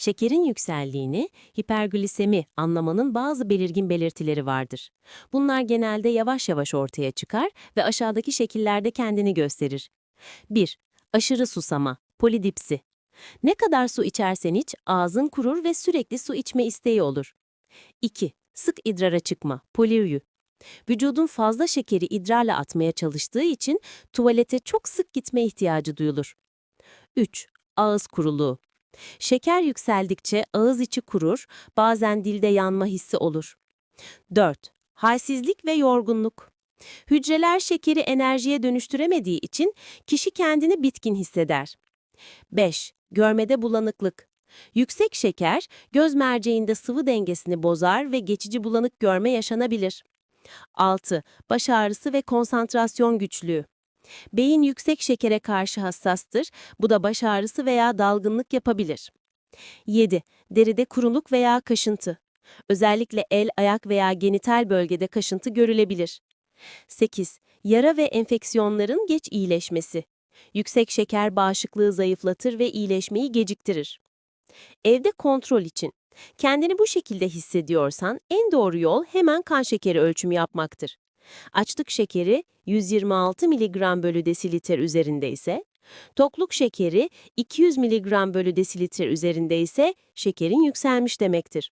Şekerin yükseldiğini, hiperglisemi anlamanın bazı belirgin belirtileri vardır. Bunlar genelde yavaş yavaş ortaya çıkar ve aşağıdaki şekillerde kendini gösterir. 1. Aşırı susama, polidipsi. Ne kadar su içersen iç, ağzın kurur ve sürekli su içme isteği olur. 2. Sık idrara çıkma, poliürü. Vücudun fazla şekeri idrarla atmaya çalıştığı için tuvalete çok sık gitme ihtiyacı duyulur. 3. Ağız kuruluğu. Şeker yükseldikçe ağız içi kurur, bazen dilde yanma hissi olur. 4. Halsizlik ve yorgunluk. Hücreler şekeri enerjiye dönüştüremediği için kişi kendini bitkin hisseder. 5. Görmede bulanıklık. Yüksek şeker, göz merceğinde sıvı dengesini bozar ve geçici bulanık görme yaşanabilir. 6. Baş ağrısı ve konsantrasyon güçlüğü. Beyin yüksek şekere karşı hassastır, bu da baş ağrısı veya dalgınlık yapabilir. 7. Deride kuruluk veya kaşıntı. Özellikle el, ayak veya genital bölgede kaşıntı görülebilir. 8. Yara ve enfeksiyonların geç iyileşmesi. Yüksek şeker bağışıklığı zayıflatır ve iyileşmeyi geciktirir. Evde kontrol için. Kendini bu şekilde hissediyorsan en doğru yol hemen kan şekeri ölçümü yapmaktır. Açlık şekeri 126 mg bölü desilitre üzerinde ise, tokluk şekeri 200 mg bölü desilitre üzerinde ise şekerin yükselmiş demektir.